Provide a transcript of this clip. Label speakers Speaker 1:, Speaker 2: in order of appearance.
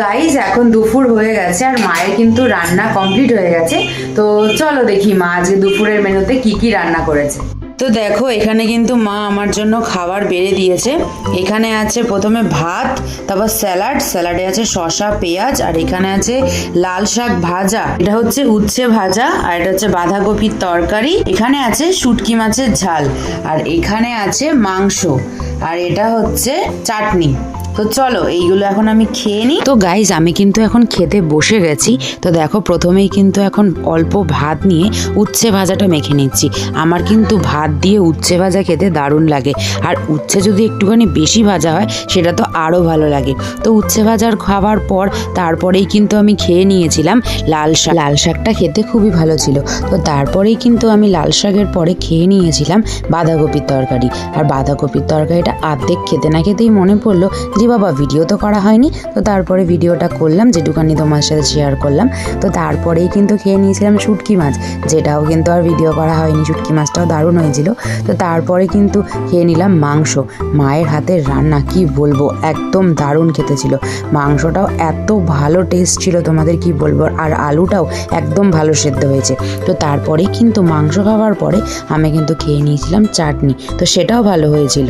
Speaker 1: Guys এখন দুপুর হয়ে গেছে আর মায়ের কিন্তু রান্না কমপ্লিট হয়ে গেছে। তো চলো দেখি মা আজকে দুপুরের মেনুতে কি কি রান্না করেছে। তো দেখো, এখানে কিন্তু মা আমার জন্য খাবার বেড়ে দিয়েছে। এখানে আছে প্রথমে ভাত, তারপর স্যালাড। স্যালাডে আছে শসা, পেঁয়াজ, আর এখানে আছে লাল শাক ভাজা। এটা হচ্ছে উচ্ছে ভাজা, আর এটা হচ্ছে বাঁধাকপির তরকারি। এখানে আছে শুটকি মাছের ঝাল, আর এখানে আছে মাংস। আর এটা হচ্ছে চাটনি। তো চলো, এইগুলো এখন আমি খেয়ে নিই। তো গাইজ আমি কিন্তু এখন খেতে বসে গেছি। তো দেখো, প্রথমেই কিন্তু এখন অল্প ভাত নিয়ে উচ্ছে ভাজাটা মেখে নিচ্ছি। আমার কিন্তু ভাত দিয়ে উচ্ছে ভাজা খেতে দারুণ লাগে। আর উচ্ছে যদি একটুখানি বেশি ভাজা হয়, সেটা তো আরও ভালো লাগে। তো উচ্ছে ভাজার খাওয়ার পর তারপরেই কিন্তু আমি খেয়ে নিয়েছিলাম লাল শাক। লাল শাকটা খেতে খুবই ভালো ছিল। তো তারপরেই কিন্তু আমি লাল শাকের পরে খেয়ে নিয়েছিলাম বাঁধাকপির তরকারি। আর বাঁধাকপির তরকারিটা আর্ধেক খেতে না খেতেই মনে পড়ল যে বাবা ভিডিও তো করা হয়নি। তো তারপরে ভিডিওটা করলাম, যেটুকানি তোমার সাথে শেয়ার করলাম। তো তারপরেই কিন্তু খেয়ে নিয়েছিলাম শুটকি মাছ, যেটাও কিন্তু আর ভিডিও করা হয়নি। শুটকি মাছটাও দারুণ হয়েছিল। তো তারপরে কিন্তু খেয়ে নিলাম মাংস। মায়ের হাতের রান্না, কি বলব? একদম দারুণ খেতে ছিল। মাংসটাও এত ভালো টেস্ট ছিল তোমাদের, কি বলব? আর আলুটাও একদম ভালো সেদ্ধ হয়েছে। তো তারপরেই কিন্তু মাংস খাওয়ার পরে আমি কিন্তু খেয়ে নিয়েছিলাম চাটনি। তো সেটাও ভালো হয়েছিল।